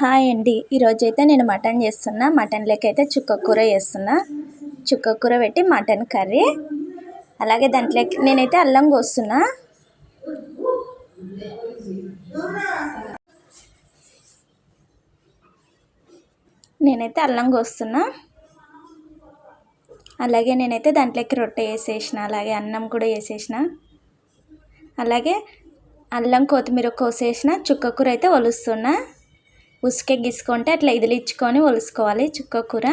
Hi అండి. ఈరోజైతే నేను మటన్ చేస్తున్నా. మటన్లోకి అయితే చుక్క కూర చేస్తున్నా. చుక్క కూర పెట్టి మటన్ కర్రీ. అలాగే దాంట్లోకి నేనైతే అల్లం కోస్తున్నా. నేనైతే అల్లం కోస్తున్నా. అలాగే నేనైతే దాంట్లోకి రొట్టె వేసేసిన అలాగే అన్నం కూడా వేసేసిన. అలాగే అల్లం కొత్తిమీర కోసేసిన చుక్క కూర అయితే ఒలుస్తున్నా. ఉసుకే గీసుకుంటే అట్లా ఇదిలిచ్చుకొని ఒలుసుకోవాలి చుక్క కూర.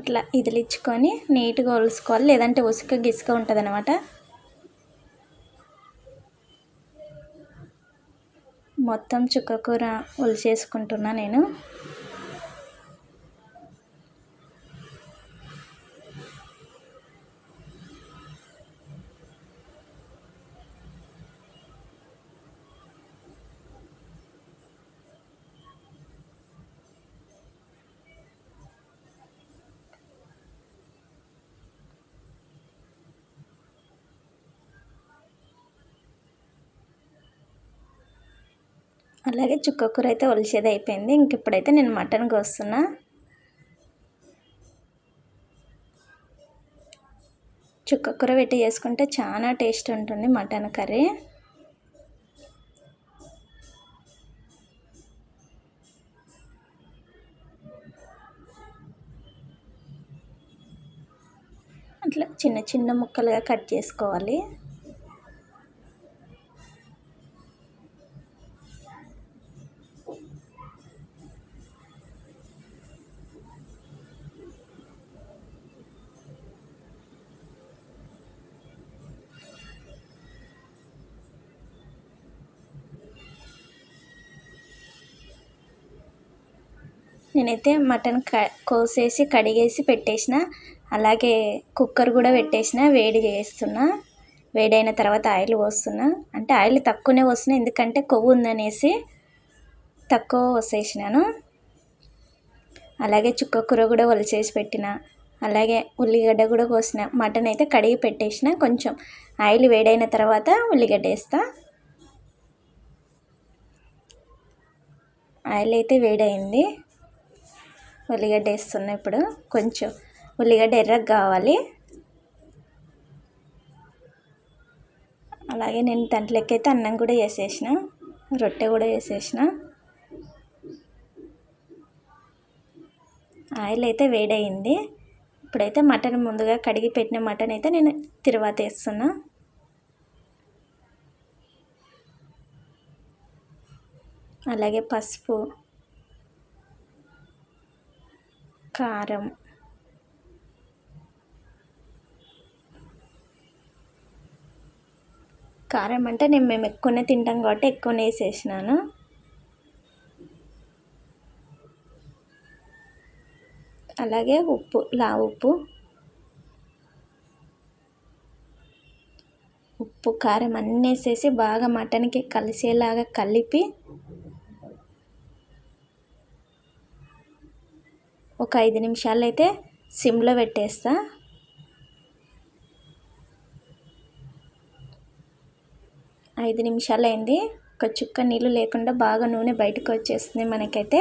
అట్లా ఇదిలిచ్చుకొని నీట్గా ఒలుసుకోవాలి లేదంటే ఉసుక గిసుక ఉంటుంది అనమాట మొత్తం చుక్క కూర ఒలిచేసుకుంటున్నా నేను. అలాగే చుక్క కూర అయితే ఒలిసేది అయిపోయింది. ఇంక ఇప్పుడైతే నేను మటన్ కోస్తున్నా. చుక్క కూర పెట్టి చేసుకుంటే చాలా టేస్ట్ ఉంటుంది మటన్ కర్రీ. అట్లా చిన్న చిన్న ముక్కలుగా కట్ చేసుకోవాలి. నేనైతే మటన్ క కోసేసి కడిగేసి పెట్టేసిన. అలాగే కుక్కర్ కూడా పెట్టేసిన వేడి చేస్తున్నా. వేడైన తర్వాత ఆయిల్ పోస్తున్నా. అంటే ఆయిల్ తక్కువనే పోస్తున్నా ఎందుకంటే కొవ్వు ఉందనేసి తక్కువ పోసేసినాను. అలాగే చుక్క కూర కూడా ఒలిచేసి పెట్టిన. అలాగే ఉల్లిగడ్డ కూడా కోసిన మటన్ అయితే కడిగి పెట్టేసిన. కొంచెం ఆయిల్ వేడైన తర్వాత ఉల్లిగడ్డ వేస్తా. ఆయిల్ అయితే వేడైంది. ఉల్లిగడ్డ వేస్తున్నా ఇప్పుడు. కొంచెం ఉల్లిగడ్డ ఎర్రగా కావాలి. అలాగే నేను దాంట్లోకైతే అన్నం కూడా వేసేసిన రొట్టె కూడా వేసేసిన. ఆయిల్ అయితే వేడయింది. ఇప్పుడైతే మటన్ ముందుగా కడిగి పెట్టిన మటన్ అయితే నేను తిరువాత వేస్తున్నా. అలాగే పసుపు కారం. కారం అంటే నేను మేము ఎక్కువనే తింటాం కాబట్టి ఎక్కువనే వేసేసినాను. అలాగే ఉప్పు లా ఉప్పు. ఉప్పు కారం అన్నీ వేసేసి బాగా మటన్కి కలిసేలాగా కలిపి ఒక ఐదు నిమిషాలు అయితే సిమ్లో పెట్టేస్తా. ఐదు నిమిషాలు అయింది ఒక చుక్క నీళ్ళు లేకుండా బాగా నూనె బయటకు వచ్చేస్తుంది మనకైతే.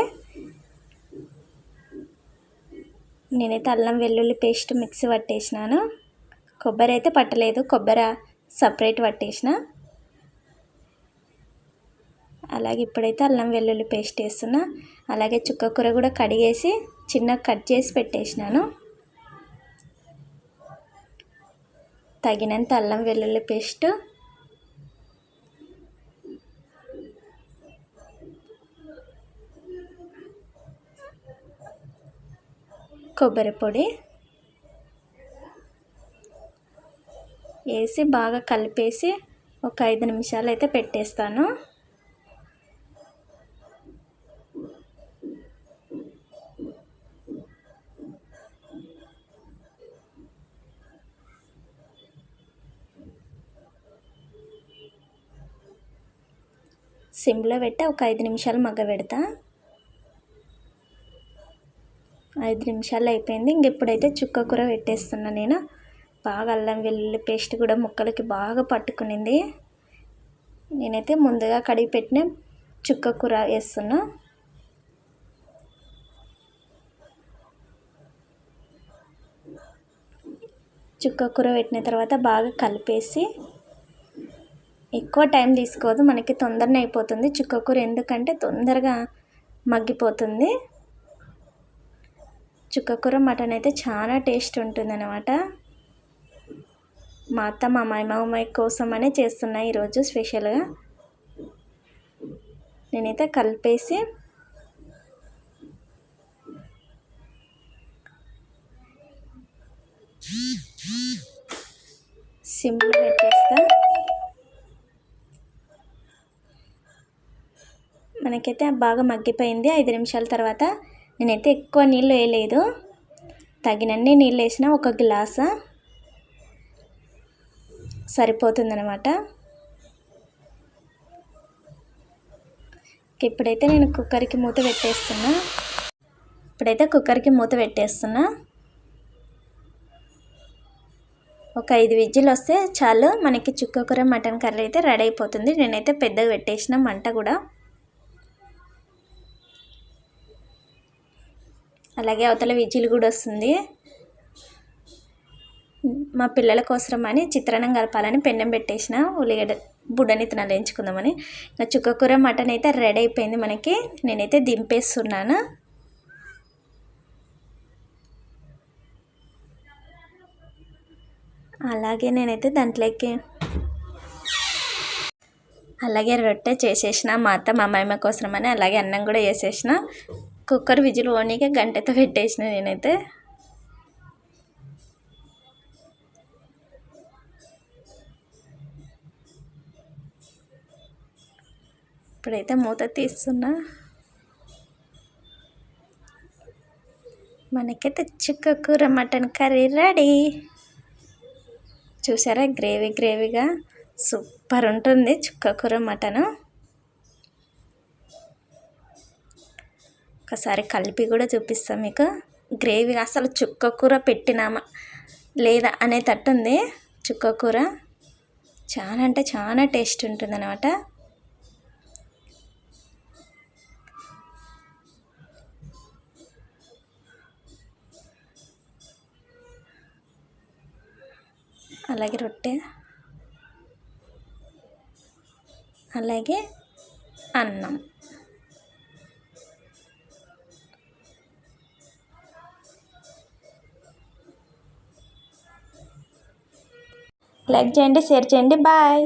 నేనైతే అల్లం వెల్లుల్లి పేస్ట్ మిక్సీ పట్టేసినాను. కొబ్బరి అయితే పట్టలేదు. కొబ్బరి సపరేట్ పట్టేసిన. అలాగే ఇప్పుడైతే అల్లం వెల్లుల్లి పేస్ట్ వేస్తున్నా. అలాగే చుక్క కూర కూడా కడిగేసి చిన్న కట్ చేసి పెట్టేసినాను. తగినంత అల్లం వెల్లుల్లి పేస్ట్. కొబ్బరి పొడి. వేసి బాగా కలిపేసి ఒక ఐదు నిమిషాలు అయితే పెట్టేస్తాను. సిమ్లో పెట్టి ఒక ఐదు నిమిషాలు మగ్గ పెడతా. ఐదు నిమిషాలు అయిపోయింది. ఇంక ఇప్పుడైతే చుక్క కూర పెట్టేస్తున్నా నేను బాగా అల్లం వెల్లుల్లి పేస్ట్ కూడా ముక్కలకి బాగా పట్టుకునింది. నేనైతే ముందుగా కడిగి పెట్టిన చుక్క కూర వేస్తున్నా. చుక్క కూర పెట్టిన తర్వాత బాగా కలిపేసి ఎక్కువ టైం తీసుకోదు. మనకి తొందరనే అయిపోతుంది. చుక్క కూర ఎందుకంటే తొందరగా మగ్గిపోతుంది. చుక్క కూర మటన్ అయితే చాలా టేస్ట్ ఉంటుంది అనమాట మా అత్త మా అమ్మాయి కోసమనే చేస్తున్నా ఈరోజు స్పెషల్గా. నేనైతే కలిపేసి సిమ్లో పెట్టేస్తా. మనకైతే బాగా మగ్గిపోయింది. ఐదు నిమిషాల తర్వాత నేనైతే ఎక్కువ నీళ్ళు వేయలేదు. తగినన్ని నీళ్ళు వేసిన ఒక గ్లాసు సరిపోతుందనమాట ఇప్పుడైతే నేను కుక్కర్కి మూత పెట్టేస్తున్నా. ఇప్పుడైతే కుక్కర్కి మూత పెట్టేస్తున్నా. ఒక ఐదు విజ్జిలు వస్తే చాలు. మనకి చుక్క కూర మటన్ కర్రీ అయితే రెడీ అయిపోతుంది. నేనైతే పెద్దగా పెట్టేసిన మంట కూడా. అలాగే అవతల విజిల్ కూడా వస్తుంది. మా పిల్లల కోసం అని చిత్రాన్నం కలపాలని పెన్నెం పెట్టేసిన ఉల్లిగడ్డ బుడ్డనిత్తనాలు వేయించుకుందామని ఇంకా చుక్కకూర మటన్ అయితే రెడీ అయిపోయింది మనకి. నేనైతే దింపేస్తున్నాను. అలాగే నేనైతే దాంట్లోకి అలాగే రొట్టె చేసేసిన మా అత్త మా అమ్మాయి కోసం అని అలాగే అన్నం కూడా వేసేసిన. కుక్కర్ విజిల్ ఓనీగా గంటతో పెట్టేసిన నేనైతే. ఇప్పుడైతే మూత తీస్తున్నా. మనకైతే చుక్క కూర మటన్ కర్రీ రెడీ. చూసారా? గ్రేవీ గ్రేవీగా సూపర్ ఉంటుంది చుక్క కూర మటను. ఒకసారి కలిపి కూడా చూపిస్తాం మీకు. గ్రేవీ అసలు చుక్క కూర పెట్టినామా? లేదా అనేటట్టు ఉంది చుక్క కూర. చాలా అంటే చాలా టేస్ట్ ఉంటుంది అనమాట అలాగే రొట్టె. అలాగే అన్నం. లైక్ చేయండి షేర్ చేయండి. బాయ్.